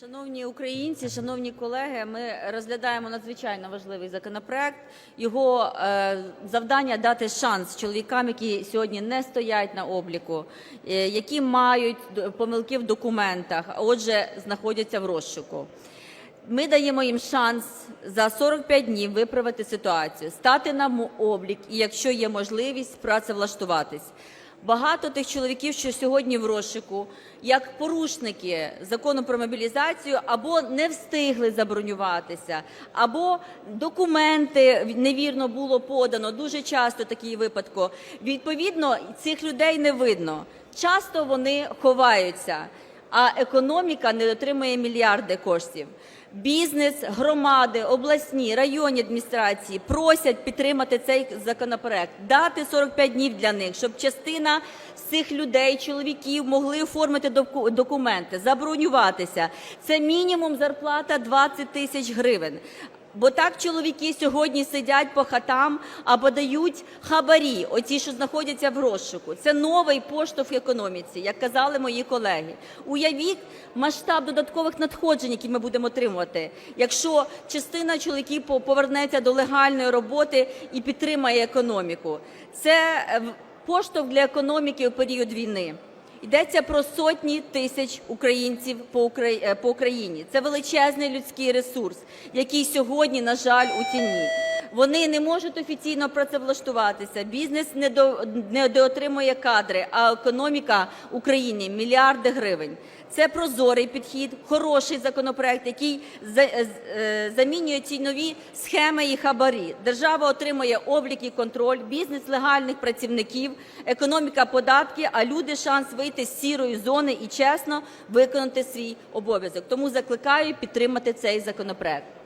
Шановні українці, шановні колеги, ми розглядаємо надзвичайно важливий законопроект. Його е, завдання дати шанс чоловікам, які сьогодні не стоять на обліку, е, які мають помилки в документах, а отже, знаходяться в розшуку. Ми даємо їм шанс за 45 днів виправити ситуацію, стати на облік і, якщо є можливість, працевлаштуватись. Багато тих чоловіків, що сьогодні в розшуку, як порушники закону про мобілізацію, або не встигли забронюватися, або документи невірно було подано. Дуже часто такі випадки. Відповідно, цих людей не видно. Часто вони ховаються а економіка не отримує мільярди коштів. Бізнес, громади, обласні, районні адміністрації просять підтримати цей законопроект, дати 45 днів для них, щоб частина цих людей, чоловіків, могли оформити доку- документи, забронюватися. Це мінімум зарплата 20 тисяч гривень. Бо так чоловіки сьогодні сидять по хатам або дають хабарі, оці, що знаходяться в розшуку. Це новий поштовх економіці, як казали мої колеги. Уявіть масштаб додаткових надходжень, які ми будемо отримувати, якщо частина чоловіків по- повернеться до легальної роботи і підтримає економіку. Це е, поштовх для економіки у період війни. Йдеться про сотні тисяч українців по Украї- е, Україні. Це величезний людський ресурс, який сьогодні, на жаль, у тіні. Вони не можуть офіційно працевлаштуватися, бізнес не до не кадри, а економіка України мільярди гривень. Це прозорий підхід, хороший законопроект, який е, е, замінює ці нові схеми і хабарі. Держава отримує облік і контроль, бізнес легальних працівників, економіка податки, а люди шанс вийти з сірої зони і чесно виконати свій обов'язок. Тому закликаю підтримати цей законопроект.